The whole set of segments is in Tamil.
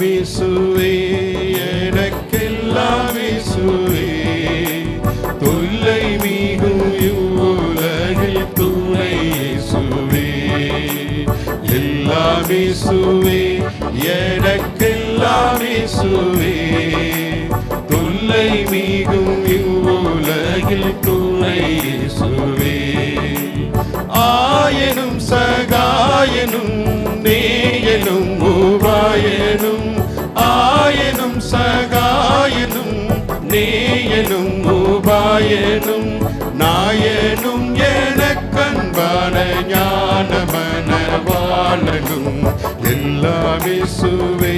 இயேசுவே எனக்கெல்லாம் தொல்லை மிகும் இவ்வுலகில் துணை இயேசுவே. எல்லாம் இயேசுவே தொல்லை மிகும் இவ்வுலகில் துணை இயேசுவே. ஆயனும் சகாயனும் நாயனும் நாயனும் எனக்கன்பான ஞானமனவாளனும் எல்லாமே சுவே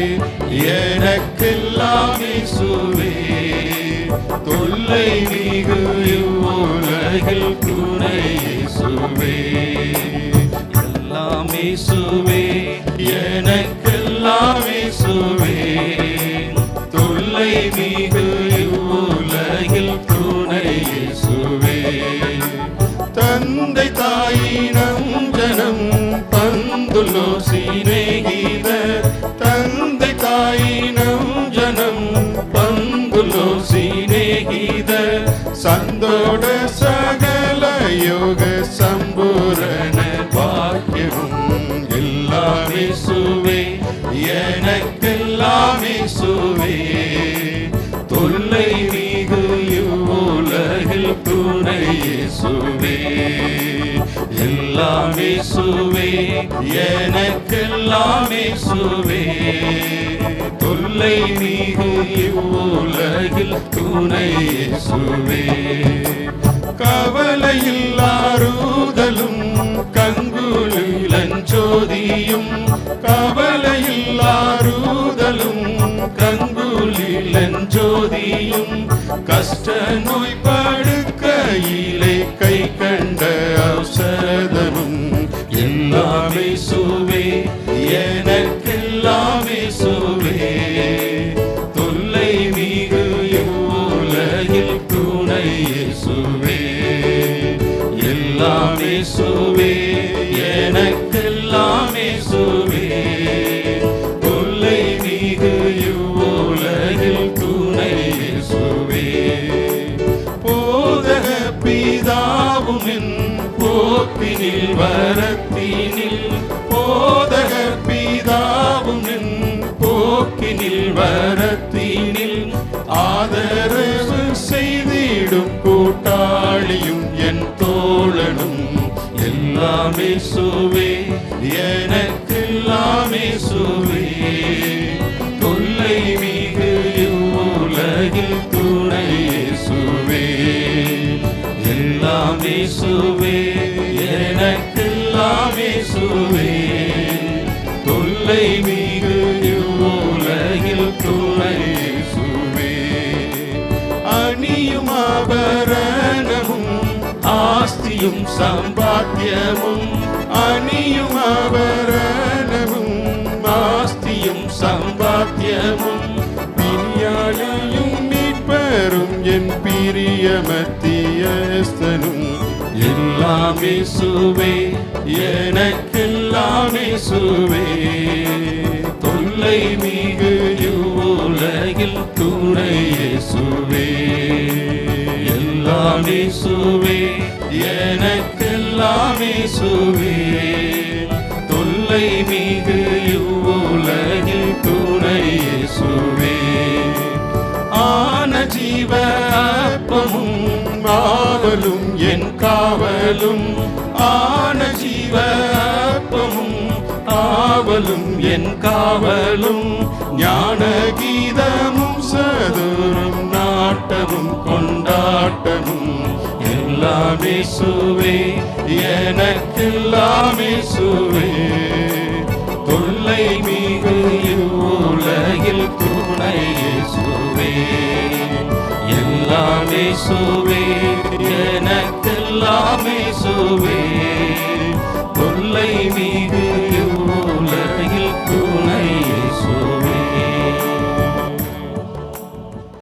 எனக்கெல்லாமே சுவே தொல்லை மிகு உலகில் துணை சுவே எல்லாமே சுவே எனக்கெல்லாமே சுவே சுவே எல்லாமே சுவே எனக்கெல்லாமே சுவே தொல்லை மீது இவ்வுலகில் துணை சுவே கவலையில்லாருதலும் கங்குலிலஞ்சோதியும் கவலையில்லாருதலும் கங்குலிலஞ்சோதியும் கஷ்ட நோய் கையிலே கை கண்ட அவசரதமும் எல்லாமே சுவே எனக்கெல்லாமே சுவே. தொல்லை மிகு உலகில் துணை சுவே. எல்லாமே சுவே எனக்கெல்லாமே சுவே. போக்கினில் வரத்தினில் போதக பிதாவும் போக்கினில் வரத்தினில் ஆதரவு செய்திடும் கூட்டாளியும் என் தோழனும். எல்லாமே சுவே எனக்கு எல்லாமே சுவே தொல்லை மிகு உலகில் துணையே சுவே எல்லாமே சுவே எனக்கெல்லாமே தொல்லை மிகு இவ்வுலகில் துணை சுவே அணியும் ஆபரணமும் ஆஸ்தியும் சம்பாத்தியமும் அணியும் ஆபரணமும் ஆஸ்தியும் சம்பாத்தியமும். பிரியாளியும் மீட்பரும் என் பிரியமத்தியஸ்தனும் எல்லாமே சுவே எனக்கெல்லாமே சுவே தொல்லை மிகு உலகில் துணையே சுவே எல்லாமே சுவே எனக்கெல்லாமே சுவே தொல்லை மிகு உலகில் துணையே சுவே ஆன ஜீவன் காவலும் என் காவலும் ஆன ஜீவப்பமும் ஆவலும் என் காவலும் ஞான கீதமும் சதுரம் நாட்டமும் கொண்டாட்டமும். எல்லாமே சுவே எனக்கெல்லாமே சுவே தொல்லை மிகு உலகில் துணையே சுவே எல்லாமே சுவே எனக்கெல்லாமே சுவே